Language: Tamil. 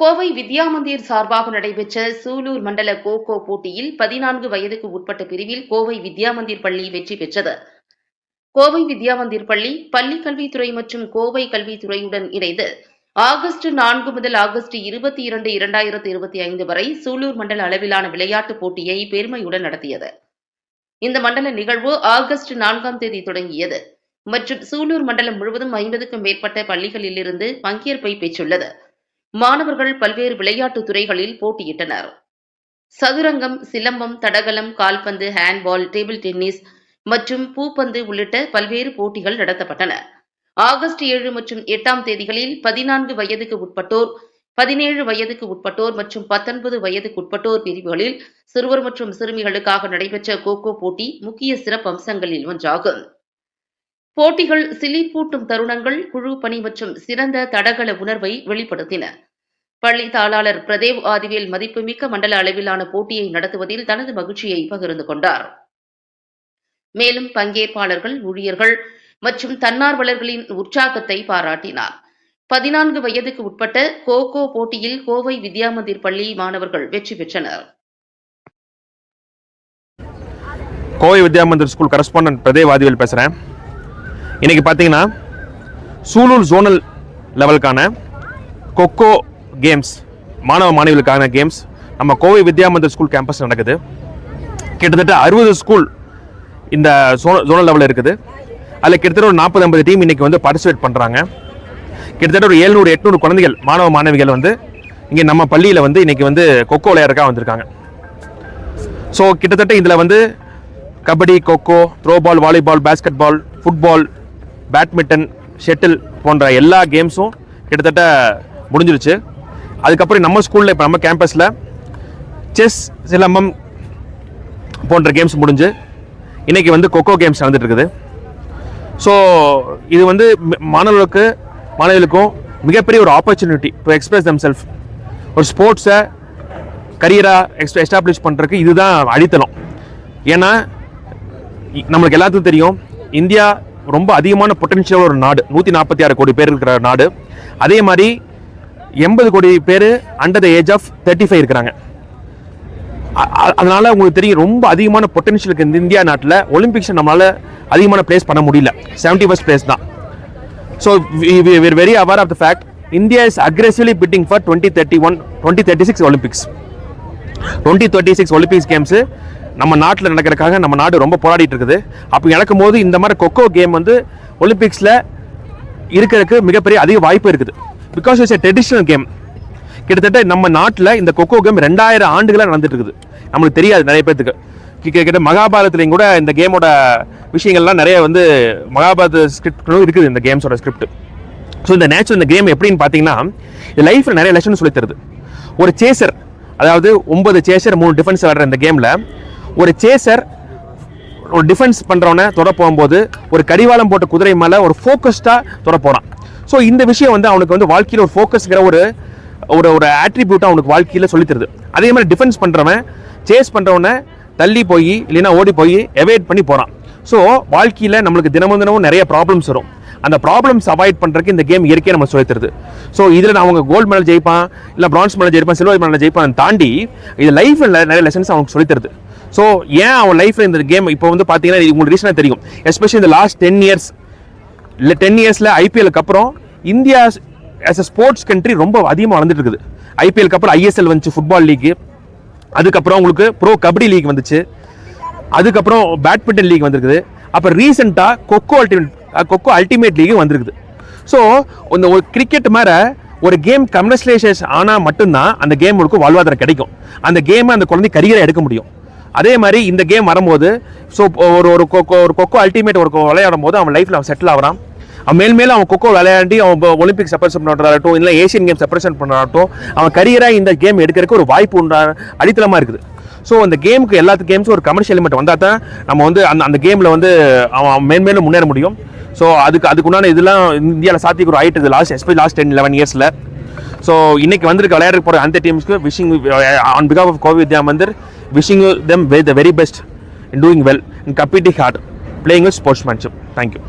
கோவை வித்யா மந்திர் சார்பாக நடைபெற்ற சூலூர் மண்டல கோ கோ போட்டியில் பதினான்கு வயதுக்கு உட்பட்ட பிரிவில் கோவை வித்யா மந்திர் பள்ளி வெற்றி பெற்றது கோவை வித்யா மந்திர் பள்ளி பள்ளி கல்வித்துறை மற்றும் கோவை கல்வித்துறையுடன் இணைந்து ஆகஸ்ட் நான்கு முதல் ஆகஸ்ட் இருபத்தி இரண்டு இரண்டாயிரத்தி இருபத்தி ஐந்து வரை சூலூர் மண்டல அளவிலான விளையாட்டுப் போட்டியை பெருமையுடன் நடத்தியது இந்த மண்டல நிகழ்வு ஆகஸ்ட் நான்காம் தேதி தொடங்கியது மற்றும் சூலூர் மண்டலம் முழுவதும் ஐம்பதுக்கும் மேற்பட்ட பள்ளிகளிலிருந்து பங்கேற்பை பெற்றுள்ளது மாணவர்கள் பல்வேறு விளையாட்டுத் துறைகளில் போட்டியிட்டனர் சதுரங்கம் சிலம்பம் தடகளம் கால்பந்து ஹேண்ட்பால் டேபிள் டென்னிஸ் மற்றும் பூப்பந்து உள்ளிட்ட பல்வேறு போட்டிகள் நடத்தப்பட்டன ஆகஸ்ட் ஏழு மற்றும் எட்டாம் தேதிகளில் பதினான்கு வயதுக்கு உட்பட்டோர் பதினேழு வயதுக்கு உட்பட்டோர் மற்றும் பத்தொன்பது வயதுக்கு உட்பட்டோர் பிரிவுகளில் சிறுவர் மற்றும் சிறுமிகளுக்காக நடைபெற்ற கோகோ போட்டி முக்கிய சிறப்பு அம்சங்களில் ஒன்றாகும் போட்டிகள் சிலிப்பூட்டும் தருணங்கள் குழு பணி மற்றும் சிறந்த தடகள உணர்வை வெளிப்படுத்தின பள்ளி தாளாளர் பிரதேவ் ஆதிவேல் மதிப்புமிக்க மண்டல அளவிலான போட்டியை நடத்துவதில் தனது மகிழ்ச்சியை பகிர்ந்து கொண்டார் மேலும் பங்கேற்பாளர்கள் ஊழியர்கள் மற்றும் தன்னார்வலர்களின் உற்சாகத்தை பாராட்டினார் பதினான்கு வயதுக்கு உட்பட்ட கோ கோ போட்டியில் கோவை வித்யா மந்திர் பள்ளி மாணவர்கள் வெற்றி பெற்றனர் கோவை வித்யா மந்திர் ஸ்கூல் கரஸ்பாண்டன்ட் பிரதேவ் ஆதிவேல் பேசுறேன் இன்றைக்கி பார்த்தீங்கன்னா சூலூர் ஜோனல் லெவலுக்கான கொக்கோ கேம்ஸ் மாணவ மாணவிகளுக்கான கேம்ஸ் நம்ம கோவை வித்யா ஸ்கூல் கேம்பஸ் நடக்குது கிட்டத்தட்ட அறுபது ஸ்கூல் இந்த சோன ஜோனல் லெவலில் இருக்குது அதில் கிட்டத்தட்ட ஒரு நாற்பது ஐம்பது டீம் இன்றைக்கி வந்து பார்ட்டிசிபேட் பண்ணுறாங்க கிட்டத்தட்ட ஒரு ஏழ்நூறு எட்நூறு குழந்தைகள் மாணவ மாணவிகள் வந்து இங்கே நம்ம பள்ளியில் வந்து இன்றைக்கி வந்து கொக்கோ விளையாடுறக்காக வந்திருக்காங்க ஸோ கிட்டத்தட்ட இதில் வந்து kabaddi kho kho throw ball volleyball basketball football badminton shuttle போன்ற எல்லா கேம்ஸும் கிட்டத்தட்ட முடிஞ்சிருச்சு அதுக்கப்புறம் நம்ம ஸ்கூலில் இப்போ நம்ம கேம்பஸில் செஸ் சிலம்பம் போன்ற கேம்ஸ் முடிஞ்சு இன்றைக்கி வந்து கொக்கோ கேம்ஸ் நடந்துட்டுருக்குது ஸோ இது வந்து மாணவர்களுக்கு மாணவிகளுக்கும் மிகப்பெரிய ஒரு opportunity to express them self ஒரு ஸ்போர்ட்ஸை கரியராக எக்ஸ் எஸ்டாப்ளிஷ் பண்ணுறதுக்கு இதுதான் அடித்தளம் ஏன்னா நம்மளுக்கு எல்லாத்துக்கும் தெரியும் இந்தியா ரொம்ப அதிகமான பொட்டன்ஷியல் ஒரு நாடு நூற்றி நாற்பத்தி ஆறு கோடி பேர் இருக்கிற நாடு அதே மாதிரி எண்பது கோடி பேர் under the age of thirty five இருக்கிறாங்க அதனால் உங்களுக்கு தெரியும் ரொம்ப அதிகமான பொட்டன்ஷியல் இருக்குது இந்த இந்தியா நாட்டில் ஒலிம்பிக்ஸ் நம்மளால் அதிகமான பிளேஸ் பண்ண முடியல செவன்டி ஃபஸ்ட் பிளேஸ் தான் so we're very aware of the fact India is aggressively bidding for twenty thirty one twenty thirty six Olympics twenty thirty six Olympics games நம்ம நாட்டில் நடக்கிறதுக்காக நம்ம நாடு ரொம்ப போராடிட்டு இருக்குது அப்போ நடக்கும் போது இந்த மாதிரி கொக்கோ கேம் வந்து ஒலிம்பிக்ஸில் இருக்கிறதுக்கு மிகப்பெரிய அதிக வாய்ப்பு இருக்குது because it's a traditional game கிட்டத்தட்ட நம்ம நாட்டில் இந்த கொக்கோ கேம் ரெண்டாயிரம் ஆண்டுகளாக நடந்துட்டு இருக்குது நம்மளுக்கு தெரியாது நிறைய பேர்த்துக்கு கிட்டத்தட்ட மகாபாரதத்துலையும் கூட இந்த கேமோட விஷயங்கள்லாம் நிறைய வந்து மகாபாரத ஸ்கிரிப்டும் இருக்குது இந்த கேம்ஸோட ஸ்கிரிப்ட் ஸோ இந்த நேச்சுரல் இந்த கேம் எப்படின்னு பார்த்தீங்கன்னா லைஃப்பில் நிறைய லெசன் சொல்லி தருது ஒரு சேசர் அதாவது ஒன்பது சேசர் மூணு டிஃபென்ஸ் விளாடுற இந்த கேமில் ஒரு சேசர் ஒரு டிஃபென்ஸ் பண்ணுறவனை தொட போகும்போது ஒரு கடிவாளம் போட்ட குதிரை மேலே ஒரு ஃபோக்கஸ்டாக தொட போகிறான் ஸோ இந்த விஷயம் வந்து அவனுக்கு வந்து வாழ்க்கையில் ஒரு ஃபோக்கஸ்ங்கிற ஒரு ஒரு ஒரு ஆட்ரிபியூட்டாக அவனுக்கு வாழ்க்கையில் சொல்லித்தருது அதே மாதிரி டிஃபென்ஸ் பண்ணுறவன் சேஸ் பண்ணுறவனை தள்ளி போய் இல்லைன்னா ஓடி போய் எவைட் பண்ணி போகிறான் ஸோ வாழ்க்கையில் நம்மளுக்கு தினமும் தினமும் நிறைய ப்ராப்ளம்ஸ் வரும் அந்த ப்ராப்ளம்ஸ் அவாய்ட் பண்ணுறதுக்கு இந்த கேம் இயற்கையாக நம்ம சொல்லித்தருது ஸோ இதில் நான் அவங்க கோல்டு மெடல் ஜெயிப்பான் இல்லை பிரான்ஸ் மெடல் ஜெயிப்பான் சில்வர் மெடல் ஜெயிப்பான் தாண்டி இது லைஃப்பில் நிறைய லெசன்ஸ் அவங்களுக்கு சொல்லித்தருது ஸோ ஏன் அவன் லைஃப்பில் இந்த கேம் இப்போ வந்து பார்த்தீங்கன்னா இது உங்களுக்கு ரீசனாக தெரியும் எஸ்பெஷலி இந்த லாஸ்ட் டென் இயர்ஸ் இல்லை டென் இயர்ஸில் ஐபிஎலுக்கு அப்புறம் India as a sports country ரொம்ப அதிகமாக வளர்ந்துட்டு இருக்குது ஐபிஎலுக்கு அப்புறம் ஐஎஸ்எல் வந்துச்சு ஃபுட்பால் லீக்கு அதுக்கப்புறம் உங்களுக்கு ப்ரோ கபடி லீக் வந்துச்சு அதுக்கப்புறம் பேட்மிண்டன் லீக் வந்திருக்குது அப்புறம் ரீசெண்டாக kho kho ultimate kho kho ultimate league வந்திருக்குது ஸோ இந்த ஒரு கிரிக்கெட் மேலே ஒரு கேம் கம்யூனிஸ்லேஷன் ஆனால் மட்டும்தான் அந்த கேம் உங்களுக்கு வாழ்வாதாரம் கிடைக்கும் அந்த கேமை அந்த குழந்தை கரிகரை எடுக்க முடியும் அதே மாதிரி இந்த கேம் வரும்போது ஸோ ஒரு ஒரு கொக்கோ ஒரு கொக்கோ அல்டிமேட் ஒரு விளையாடும் போது அவன் லைஃப்பில் அவன் செட்டில் ஆகிறான் அவன் மேல் அவன் கொக்கோ விளையாண்டி அவன் ஒலிம்பிக் செப்பரேஷன் பண்ணுறாட்டும் இல்லை ஏஷியன் கேம்ஸ் செப்பரேஷன் பண்ணுறாட்டும் அவன் கரியராக இந்த கேம் எடுக்கிறதுக்கு ஒரு வாய்ப்பு உண்டா அடித்தளமாக இருக்குது ஸோ அந்த கேமுக்கு எல்லாத்து கேம்ஸும் ஒரு கமர்ஷியல் எலிமெண்ட் வந்தால் தான் நம்ம வந்து அந்த அந்த கேமில் வந்து அவன் மேன்மேலும் முன்னேற முடியும் ஸோ அதுக்கு அதுக்குண்டான இதெல்லாம் இந்தியாவில் சாத்தியக்கூட ஆகிட்டு இருக்குது last especially last ten eleven இயர்ஸில் ஸோ இன்றைக்கி வந்திருக்க விளையாட போகிற அந்த டீம்ஸ்க்கு wishing on because of of Kovai Vidya Mandir Wishing them the very best in doing well and competing hard, playing with sportsmanship. Thank you.